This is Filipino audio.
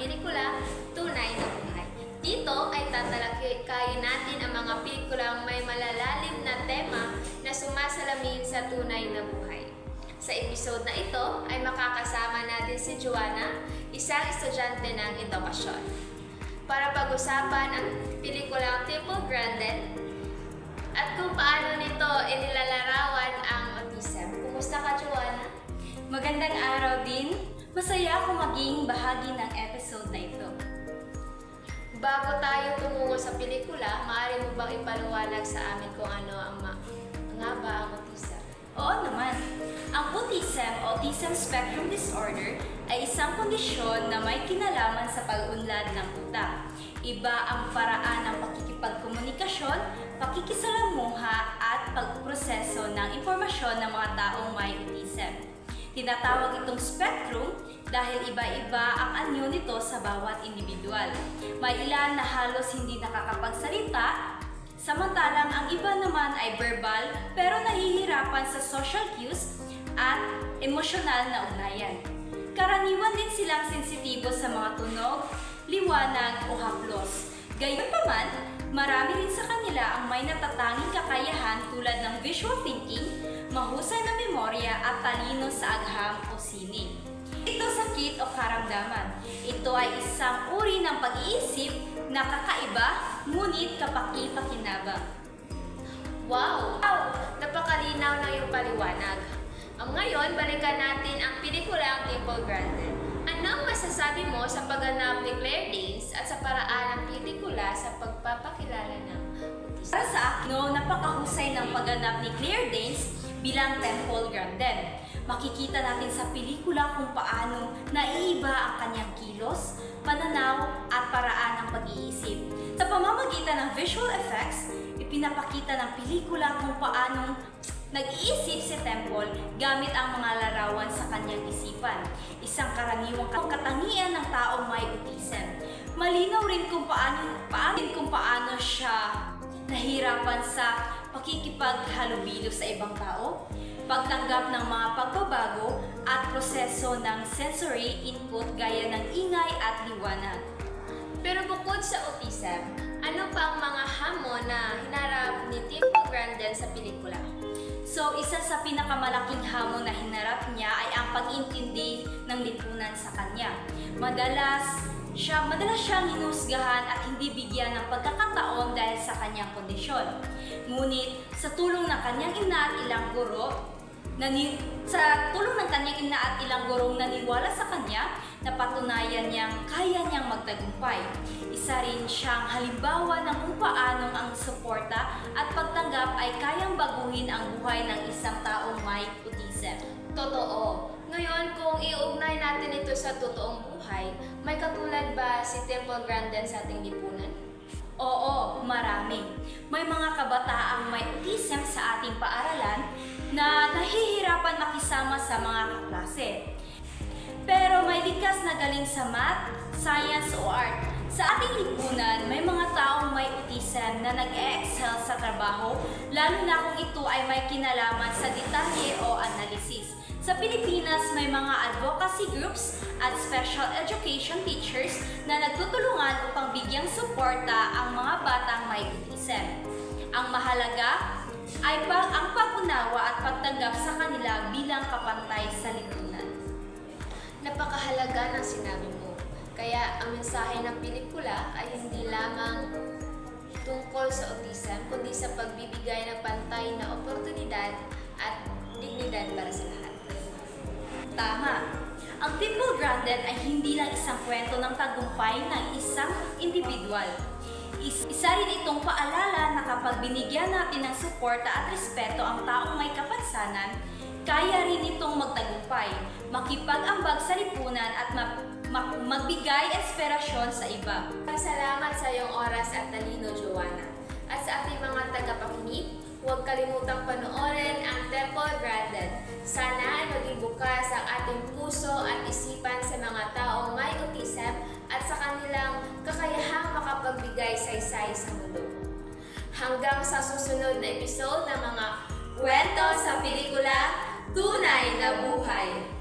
pelikula Tunay na Buhay. Dito ay tatalakayin natin ang mga pelikulang may malalalim na tema na sumasalamin sa tunay na buhay. Sa episode na ito ay makakasama natin si Joanna, isang estudyante ng edukasyon. Para pag-usapan ang pelikulang Temple Grandin at kung paano nito inilalarawan ang autism. Kumusta ka, Joanna? Magandang araw din. Masaya ako maging bahagi ng episode na ito. Bago tayo tumungo sa pelikula, maaari mo bang ipaliwanag sa amin kung ano ang ma nga ba ang autism? Oo naman. Ang autism, Autism Spectrum Disorder, ay isang kondisyon na may kinalaman sa pag-unlad ng utak. Iba ang paraan ng pakikipagkomunikasyon, pakikisalamuha at pagproseso ng impormasyon ng mga taong may autism. Tinatawag itong spectrum dahil iba-iba ang anyo nito sa bawat individual. May ilan na halos hindi nakakapagsalita, samantalang ang iba naman ay verbal pero nahihirapan sa social cues at emosyonal na ugnayan. Karaniwan din silang sensitibo sa mga tunog, liwanag o haplos. Gayunpaman, marami rin sa kanila ang may natatanging kakayahan tulad ng visual thinking, mahusay na memorya at talino sa agham o sining. Ito sakit o karamdaman. Ito ay isang uri ng pag-iisip na kakaiba ngunit kapaki-pakinabang. Wow! Wow! Napakalinaw ng iyong paliwanag. Ang ngayon, balikan natin ang pelikulang Temple Grandin. Anong masasabi mo sa pagganap ni Claire Danes at sa paraan ng pelikula sa pagpapakilala ng? Para sa akin, no, napakahusay ng pagganap ni Claire Danes bilang Temple Grandin. Makikita natin sa pelikula kung paano naiiba ang kanyang kilos, pananaw at paraan ng pag-iisip. Sa pamamagitan ng visual effects, ipinapakita ng pelikula kung paano nag-iisip si Temple gamit ang mga larawan sa kanyang isipan. Isang karaniwang katangian ng taong may autism. Malinaw rin kung paano, paano, kung paano siya nahirapan sa pakikipaghalubilo sa ibang tao, pagtanggap ng mga pagbabago at proseso ng sensory input gaya ng ingay at liwanag. Pero bukod sa autism, ano pa ang mga hamon na hinarap ni Temple Grandin sa pelikula? So, isa sa pinakamalaking hamon na hinarap niya ay ang pag-intindi ng lipunan sa kanya. Madalas, siya, madalas siyang hinusgahan at hindi bigyan ng pagkakataon dahil sa kanyang kondisyon. Ngunit, sa tulong ng kanyang ina at ilang guro, nani, sa tulong ng kanyang ina at ilang gurong naniwala sa kanya, napatunayan niyang kaya niyang magtagumpay. Isa rin siyang halimbawa ng kung paanong ang suporta at pagtanggap ay kayang baguhin ang buhay ng isang taong may autism. Totoo. Ngayon, kung iugnay natin ito sa totoong buhay, may katulad ba si Temple Grandin sa ating lipunan? Oo, marami. May mga kabataang may autism sa ating paaralan na nahihirapan makisama sa mga kaklase. Pero may likas na galing sa math, science o art. Sa ating lipunan, may mga taong may autism na nag-e-excel sa trabaho, lalo na kung ito ay may kinalaman sa detalye o analysis. Sa Pilipinas, may mga advocacy groups at special education teachers na nagtutulungan upang bigyang suporta ang mga batang may autism. Ang mahalaga ay pag ang pag-unawa at pagtanggap sa kanila bilang kapantay sa lipunan. Napakahalaga ng sinabi mo. Kaya ang mensahe ng pelikula ay Ang Temple Grandin ay hindi lang isang kwento ng tagumpay ng isang individual. Is- isa rin itong paalala na kapag binigyan natin ng suporta at respeto ang taong may kapansanan, kaya rin itong magtagumpay, makipag-ambag sa lipunan at ma- ma- magbigay inspirasyon sa iba. Salamat sa iyong oras at talino, Joanna. At sa ating mga tagapakinig, huwag kalimutang panoorin ang Temple Grandin. Sana ay bukas ang ating puso at isipan sa mga taong may autism at sa kanilang kakayahang makapagbigay saysay sa mundo. Hanggang sa susunod na episode ng mga Kwento sa Pelikula, Tunay na Buhay!